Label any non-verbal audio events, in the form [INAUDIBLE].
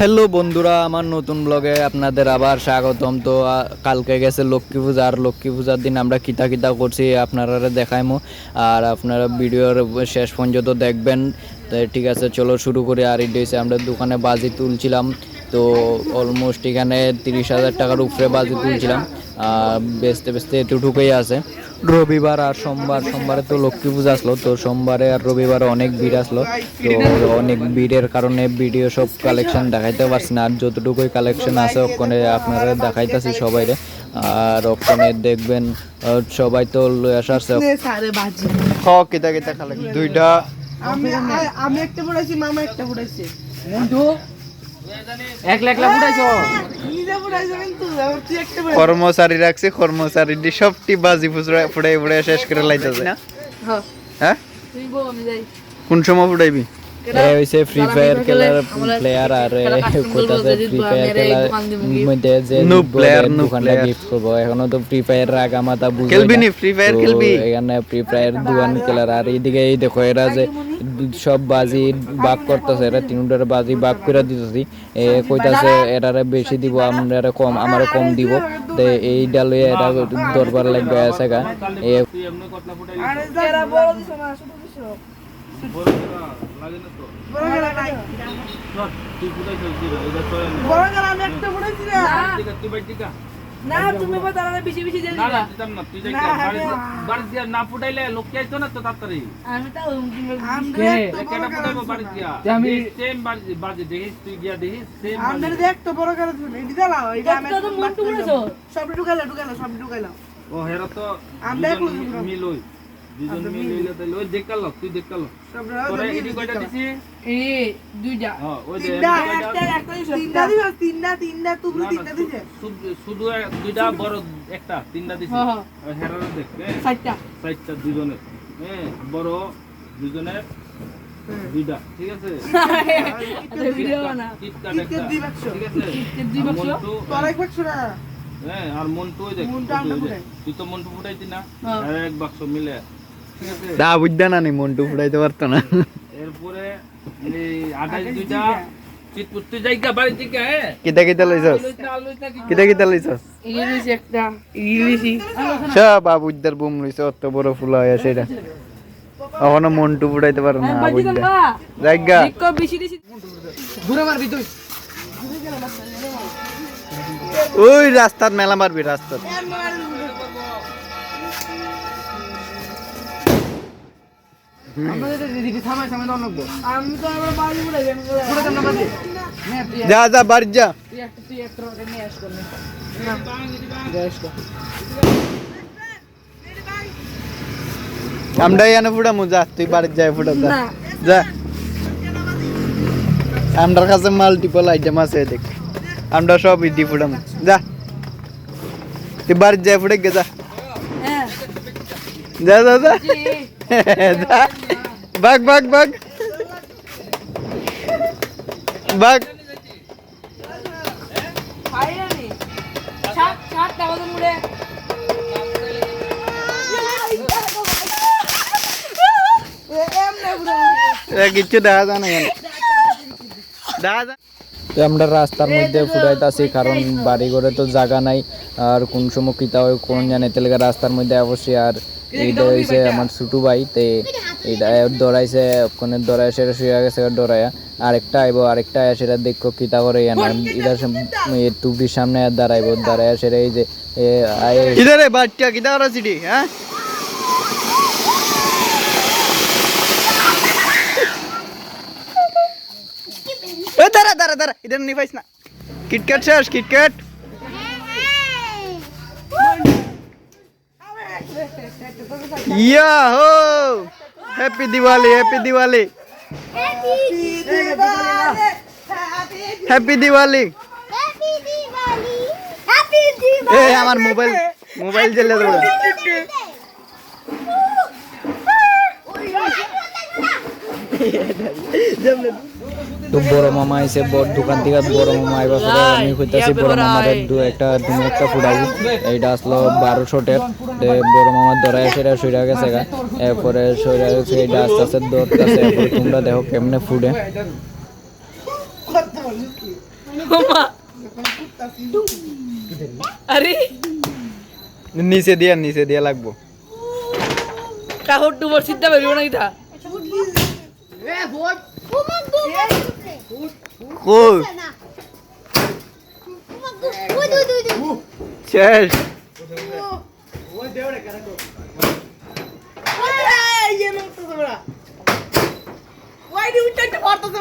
Hello বন্ধুরা, আমার নতুন ব্লগে আপনাদের আবার স্বাগতম। তো কালকে গেছে লক্ষ্মী পূজা, আর লক্ষ্মী পূজার দিন আমরা কিতা কিতা করছি আপনারা দেখাইমো। আর আপনারা ভিডিওর শেষ পর্যন্ত দেখবেন। ঠিক আছে, চলো শুরু করি। আর হচ্ছে আমরা দোকানে বাজি তুলছিলাম। তো অলমোস্ট এখানে তিরিশ হাজার টাকার উপরে বাজি তুলছিলাম। বেচতে বেচতে এতটুকুই আছে। রবিবার আর সোমবার সোমবারে তো লক্ষ্মী পূজা আসলো তো সোমবারে আর রবিবারে অনেক ভিড় আসলো। তো অনেক ভিড়ের কারণে ভিডিও সব কালেকশন দেখাইতে পারছি না আর যতটুকুই কালেকশন আছে ওখানে আপনারা দেখাইতেছি সবাইরে। আর ওখানে দেখবেন সবাই তো লয়ে বাজি। হ কিতা কিতা কালেকশন দুইটা। আমি আমি একটা পড়াইছি মামা একটা পড়াইছে। এক কর্মচারী রাখছে কর্মচারী সবটি বাজি ফুটাই ফুটাই শেষ করে লাইতেছে। হ্যাঁ। হ্যাঁ? কোন সময় ফুটাইবি? এ হইছে ফ্রি ফায়ার খেলার প্লেয়ার আর কোথাতে ফ্রি ফায়ার খেলার মধ্যে যে no player no player gift করব। এখনও তো ফ্রি ফায়ার রাগা মাথা বুঝবে খেলবি নি? ফ্রি ফায়ার খেলবি? এখানে ফ্রি ফায়ার দুয়ান খেলার আর এইদিকে এই দেখো এরা যে সব বাজি বাগ করতেছে এরা তিনটার বাজি বাগ করে দিতেছি। এ কইতাছে এরারে বেশি দিব আমরা কম আমারে কম দিব। তো এই ডালে এরা দরবার লাগবে আছে গা। এ না তুমি বেশি বেশি না ফুটাইলে লোক চাইতো না তো তাড়াতাড়ি আমি তো আমরা কে? একটা বড় কেটা গেলা ফুটাইবো বাড়ি দিয়া আমি- সেম বাজি বাজি দেখিস তুই গিয়া দেখিস সেম আমরা যে একটা বড় গেলা তুমি এটা আমি তো সব ঢুকাইলা ঢুকাইলা সব ঢুকাইলা ও হেরা তো আমরা দুজন দুজন মিল হইলে তাইলে ওই দেখাল তুই দেখাল। সব তোরা এডি কয়টা দিছি? এই দুইটা। হ্যাঁ ওই তিনটা। একটা একটা তিনটা দিছ তিনটা তিনটা তুমি না, না, তিনটা দিছে। শুধু- শুধু এক- দুইটা বড় একটা তিনটা দিছি। হ্যাঁ, হ্যাঁ। আর হেরার দেখ হ্যাঁ। চারটা। চারটা দুজনের হ্যাঁ বড় দুজনের দুইটা ঠিক আছে? [LAUGHS] ভিডিও বানা। কিটকাট কিটকাট দুই বাক্স। ঠিক আছে? কিটকাট দুই বাক্স। মন্টু, এক বাক্স না হ্যাঁ আর মন্টু ওই দেখ। তুই তো মন্টু ফুটাইতি না? হ্যাঁ। এক বাক্স মিলে। দা বুঝদা না নি মন্টু ফুটাইতে পারতো না। এরপরে এই আঠাশ দুইটা চিতপুর তুই জায়গা বাড়ি থেকে হ্যাঁ কিতা কিতা লইছস? কিতা কিতা লইছস? ইংলিশ একটা সব আবুদ্দার বুম লইছে অত বড় ফুল হয় সেটা এখনও মন্টু ফুটাইতে পারে না আবুদ্দা জায়গা ঘুরে মারবি তুই। ওই রাস্তার মেলা মারবি রাস্তার। যা যা বাড়ি যা। আমরা এনে ফুটামু যা তুই বাড়ি যাই ফুটা যা। না। যা। আমার কাছে মাল্টিপল আইটেম আছে দেখ। আমরা সব ইটি ফুটামু যা। তুই বাড়ি যাই ফুটে গে যা। হ্যাঁ। যা যা যা। টাকা তো মুড়ে এ কিচ্ছু দেখা যায় না আমরা রাস্তার মধ্যে ফুটাইতাছি কারণ বাড়ি ঘরে তো জায়গা নাই। আর কোন সময় কিতা হয়, কোন জানে, তেলেগা রাস্তার মধ্যে অবশ্যই আর এইটা হয়েছে আমার ছোটো ভাই তে এইটা দৌড়াইছে ওখানে দৌড়ায় সেটা শুয়ে গেছে দৌড়াইয়া আরেকটা আইব আরেকটা আয়া সেটা দেখো কিতা করে এটার টুপির সামনে আর দাঁড়াইব দাঁড়ায় সেটা এই যে ইধারে বাচ্চা কিতা করা সিটি হ্যাঁ? এ দাঁড়া দাঁড়া দাঁড়া ইধার নি পাইস না। কিটক্যাট শেষ কিটক্যাট। ইয়া হো happy Diwali happy Diwali happy Diwali Happy Diwali! Happy Diwali! এ আমার মোবাইল মোবাইল জ্বলে দেবো তো বড় মামা এসে বড় দোকান থেকে বড় মামা আইবা আমি কইতাছি বড় মামার দু একটা তুমি একটা ফুটাবো এইটা আসলো বারোশো টেপ বড় মামার ধরা সেটা সইরা গেছে গা। এরপরে সইরা গেছে এইটা আস্তে আস্তে দৌড়তেছে এরপরে তোমরা দেখো কেমনে ফুটে। আরে। নিচে দিয়া নিচে দিয়া লাগবো। কাহর টুবর সিদ্ধা বেরিব না দুই শেষ। ইয়ে নড়তেছে বড়া ওয়াইডি উঠতে পারতেছে